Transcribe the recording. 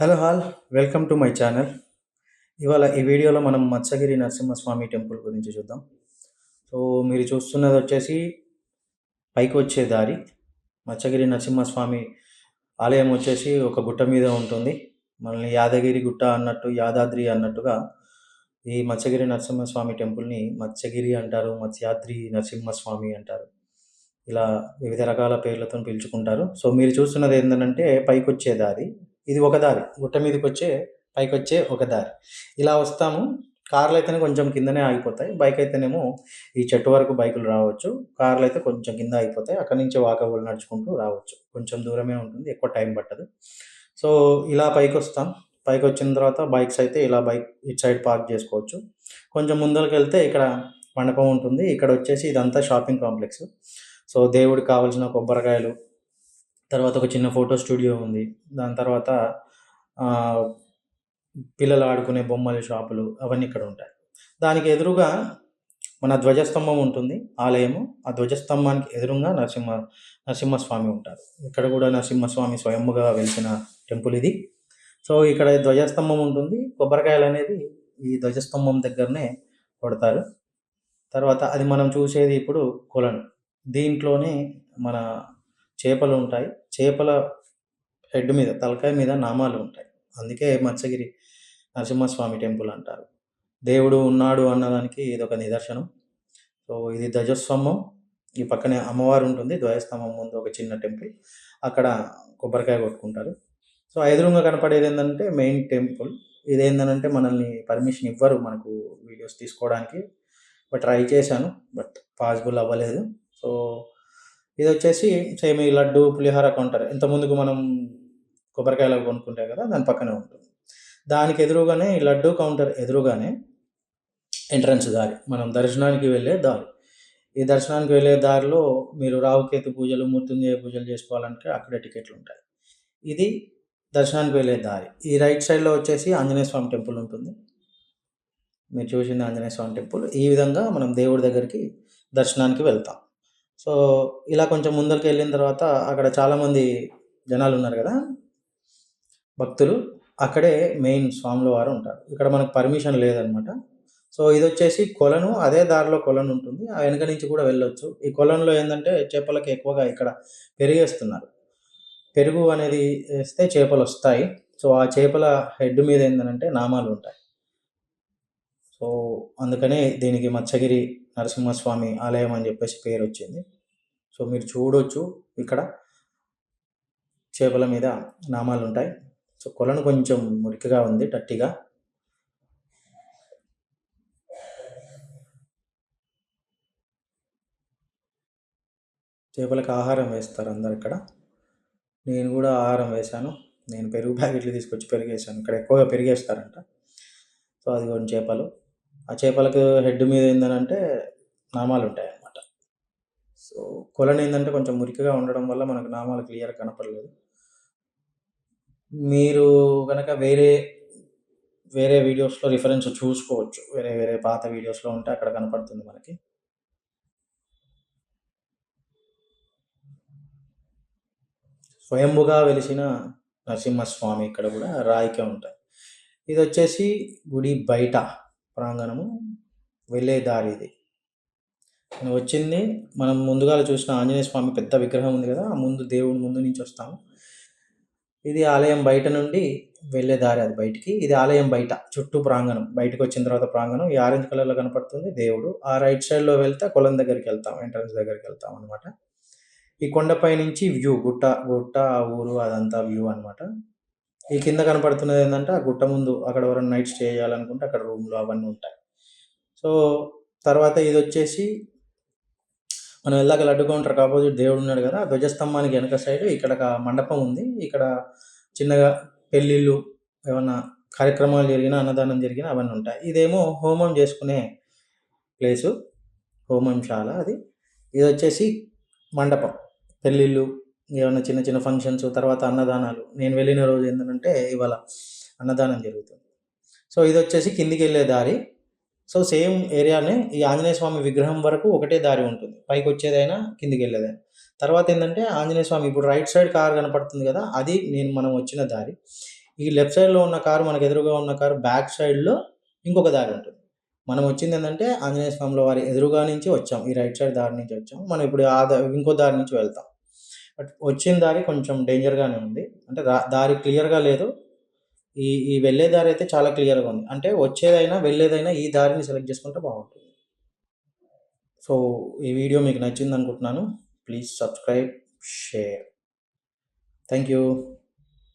Hello all welcome to my channel. ఇవాళ ఈ వీడియోలో మనం మత్స్యగిరి నరసింహస్వామి టెంపుల్ గురించి చూద్దాం. సో మీరు చూస్తున్నది వచ్చేసి పైకి వచ్చే దారి. మత్స్యగిరి నరసింహస్వామి ఆలయం వచ్చేసి ఒక గుట్ట మీద ఉంటుంది. మనల్ని యాదగిరి గుట్ట అన్నట్టు యాదాద్రి అన్నట్టుగా ఈ మత్స్యగిరి నరసింహస్వామి టెంపుల్ని మత్స్యగిరి అంటారు మత్స్యాద్రి నరసింహస్వామి అంటారు. ఇలా వివిధ రకాల పేర్లతో పిలుచుకుంటారు. సో మీరు చూస్తున్నది ఏంటంటే పైకి వచ్చే దారి. ఇది ఒక దారి. గుట్ట మీదకి వచ్చే పైకి వచ్చే ఒక దారి. ఇలా వస్తాము. కార్లు అయితేనే కొంచెం కిందనే ఆగిపోతాయి. బైక్ అయితేనేమో ఈ చెట్టు వరకు బైకులు రావచ్చు. కార్లు అయితే కొంచెం కింద అయిపోతాయి అక్కడి నుంచి వాకబుల్ నడుచుకుంటూ రావచ్చు. కొంచెం దూరమే ఉంటుంది. ఎక్కువ టైం పట్టదు. సో ఇలా పైకి వస్తాం పైకి వచ్చిన తర్వాత బైక్స్ అయితే ఇలా బైక్ ఇటు సైడ్ పార్క్ చేసుకోవచ్చు. కొంచెం ముందరికి వెళ్తే ఇక్కడ మండపం ఉంటుంది. ఇక్కడ వచ్చేసి ఇదంతా షాపింగ్ కాంప్లెక్స్. సో దేవుడికి కావాల్సిన కొబ్బరికాయలు తర్వాత ఒక చిన్న ఫోటో స్టూడియో ఉంది. దాని తర్వాత పిల్లలు ఆడుకునే బొమ్మల షాపులు అవన్నీ ఇక్కడ ఉంటాయి. దానికి ఎదురుగా మన ధ్వజస్తంభం ఉంటుంది. ఆలయము. ఆ ధ్వజస్తంభానికి ఎదురుగా నరసింహ నరసింహస్వామి ఉంటారు. ఇక్కడ కూడా నరసింహస్వామి స్వయంగా వెలిసిన టెంపుల్ ఇది. సో ఇక్కడ ధ్వజస్తంభం ఉంటుంది. కొబ్బరికాయలు అనేది ఈ ధ్వజస్తంభం దగ్గరనే కొడతారు. తర్వాత అది మనం చూసేది ఇప్పుడు కొలను. దీంట్లోనే మన చేపలు ఉంటాయి. చేపల హెడ్ మీద తలకాయ మీద నామాలు ఉంటాయి. అందుకే మత్స్యగిరి నరసింహస్వామి టెంపుల్ అంటారు. దేవుడు ఉన్నాడు అన్నదానికి ఇది ఒక నిదర్శనం. సో ఇది ధ్వజస్తంభం. ఈ పక్కనే అమ్మవారు ఉంటుంది. ధ్వజస్తంభం ముందు ఒక చిన్న టెంపుల్. అక్కడ కొబ్బరికాయ కొట్టుకుంటారు. సో ఎదురుగా కనపడేది ఏంటంటే మెయిన్ టెంపుల్. ఇది ఏంటంటే మనల్ని పర్మిషన్ ఇవ్వరు మనకు వీడియోస్ తీసుకోవడానికి. బట్ ట్రై చేశాను బట్ పాసిబుల్ అవ్వలేదు. సో ఇది వచ్చేసి సేమ్ ఈ లడ్డు పులిహోర కౌంటర్. ఇంతకుముందుకు మనం కొబ్బరికాయలు కొనుక్కుంటే కదా దాని పక్కనే ఉంటుంది. దానికి ఎదురుగానే ఈ లడ్డు కౌంటర్ ఎదురుగానే ఎంట్రన్స్ దారి. మనం దర్శనానికి వెళ్ళే దారి. ఈ దర్శనానికి వెళ్ళే దారిలో మీరు రావుకేతు పూజలు మృత్యుంజయ పూజలు చేసుకోవాలంటే అక్కడే టికెట్లు ఉంటాయి. ఇది దర్శనానికి వెళ్ళే దారి. ఈ రైట్ సైడ్లో వచ్చేసి ఆంజనేయ స్వామి టెంపుల్ ఉంటుంది. మీరు చూసింది ఆంజనేయ స్వామి టెంపుల్. ఈ విధంగా మనం దేవుడి దగ్గరికి దర్శనానికి వెళ్తాం. సో ఇలా కొంచెం ముందరికి వెళ్ళిన తర్వాత అక్కడ చాలామంది జనాలు ఉన్నారు కదా? భక్తులు. అక్కడే మెయిన్ స్వాముల వారు ఉంటారు. ఇక్కడ మనకు పర్మిషన్ లేదనమాట. సో ఇది వచ్చేసి కొలను అదే దారిలో కొలను ఉంటుంది. ఆ వెనక నుంచి కూడా వెళ్ళొచ్చు. ఈ కొలంలో ఏంటంటే చేపలకి ఎక్కువగా ఇక్కడ పెరిగేస్తున్నారు. పెరుగు అనేది వేస్తే చేపలు వస్తాయి. సో ఆ చేపల హెడ్ మీద ఏంటంటే నామాలు ఉంటాయి. సో అందుకనే దీనికి మత్స్యగిరి నరసింహస్వామి ఆలయం అని చెప్పేసి పేరు వచ్చింది సో మీరు చూడొచ్చు ఇక్కడ చేపల మీద నామాలు ఉంటాయి సో కొలను కొంచెం మురికిగా ఉంది టట్టిగా. చేపలకు ఆహారం వేస్తారు అందరు ఇక్కడ. నేను కూడా ఆహారం వేశాను. నేను పెరుగు ప్యాకెట్లు తీసుకొచ్చి పెరిగేసాను ఇక్కడ ఎక్కువగా పెరిగేస్తారంట. సో అది కొన్ని చేపలు. ఆ చేపలకు హెడ్ మీద ఏంటంటే నామాలు ఉంటాయి అన్నమాట సో కొలను ఏంటంటే కొంచెం మురికిగా ఉండడం వల్ల మనకు నామాలు క్లియర్ కనపడలేదు. మీరు కనుక వేరే వేరే వీడియోస్లో రిఫరెన్స్ చూసుకోవచ్చు. వేరే వేరే పాత వీడియోస్లో ఉంటే అక్కడ కనపడుతుంది మనకి. స్వయంభుగా వెలిసిన నరసింహస్వామి ఇక్కడ కూడా రాయికే ఉంటాయి. ఇది వచ్చేసి గుడి బయట. ప్రాంగణము వెళ్ళే దారి ఇది. మనం వచ్చింది మనం ముందుగా చూసిన ఆంజనేయ స్వామి పెద్ద విగ్రహం ఉంది కదా ఆ ముందు దేవుడి ముందు నుంచి వస్తాము. ఇది ఆలయం బయట నుండి వెళ్ళే దారి అది బయటికి. ఇది ఆలయం బయట చుట్టూ ప్రాంగణం. బయటకు వచ్చిన తర్వాత ప్రాంగణం. ఈ ఆరెంజ్ కలర్లో కనపడుతుంది దేవుడు. ఆ రైట్ సైడ్లో వెళ్తే కొలం దగ్గరికి వెళ్తాం ఎంట్రన్స్ దగ్గరికి వెళ్తాం అనమాట ఈ కొండపై నుంచి వ్యూ గుట్ట గుట్ట ఆ ఊరు అదంతా వ్యూ అనమాట ఈ కింద కనపడుతున్నది ఏంటంటే ఆ గుట్ట ముందు అక్కడ ఎవరైనా నైట్ స్టే చేయాలనుకుంటే అక్కడ రూమ్లు అవన్నీ ఉంటాయి. సో తర్వాత ఇది వచ్చేసి మనం వెళ్ళాక లడ్డు కౌంటర్ ఆపోజిట్ దేవుడు ఉన్నాడు కదా ధ్వజస్తంభానికి వెనక సైడ్ ఇక్కడ ఒక మండపం ఉంది. ఇక్కడ చిన్నగా పెళ్ళిళ్ళు ఏమన్నా కార్యక్రమాలు జరిగినా అన్నదానం జరిగినా అవన్నీ ఉంటాయి. ఇదేమో హోమం చేసుకునే ప్లేసు హోమంశాల అది. ఇది వచ్చేసి మండపం పెళ్ళిళ్ళు ఏమైనా చిన్న చిన్న ఫంక్షన్స్ తర్వాత అన్నదానాలు నేను వెళ్ళిన రోజు ఏంటంటే ఇవాళ అన్నదానం జరుగుతుంది సో ఇది వచ్చేసి కిందికి వెళ్ళే దారి సో సేమ్ ఏరియానే ఈ ఆంజనేయ స్వామి విగ్రహం వరకు ఒకటే దారి ఉంటుంది పైకి వచ్చేదైనా కిందికి వెళ్ళేదైనా తర్వాత ఏంటంటే ఆంజనేయ స్వామి ఇప్పుడు రైట్ సైడ్ కార్ కనపడుతుంది కదా అది నేను మనం వచ్చిన దారి ఈ లెఫ్ట్ సైడ్‌లో ఉన్న కారు మనకు ఎదురుగా ఉన్న కారు బ్యాక్ సైడ్‌లో ఇంకొక దారి ఉంటుంది. మనం వచ్చింది ఏంటంటే ఆంజనేయ స్వామిలో వారి ఎదురుగా నుంచి వచ్చాం. ఈ రైట్ సైడ్ దారి నుంచి వచ్చాం. మనం ఇప్పుడు ఆ ఇంకో దారి నుంచి వెళ్తాం. బట్ వచ్చిన దారి కొంచెం డేంజర్‌గానే ఉంది. అంటే రా దారి క్లియర్‌గా లేదు. ఈ ఈ వెళ్ళే దారి అయితే చాలా క్లియర్‌గా ఉంది. అంటే వచ్చేదైనా, వెళ్ళేదైనా ఈ దారిని సెలెక్ట్ చేసుకుంటే బాగుంటుంది సో, ఈ వీడియో మీకు నచ్చింది అనుకుంటున్నాను please subscribe, share. Thank you.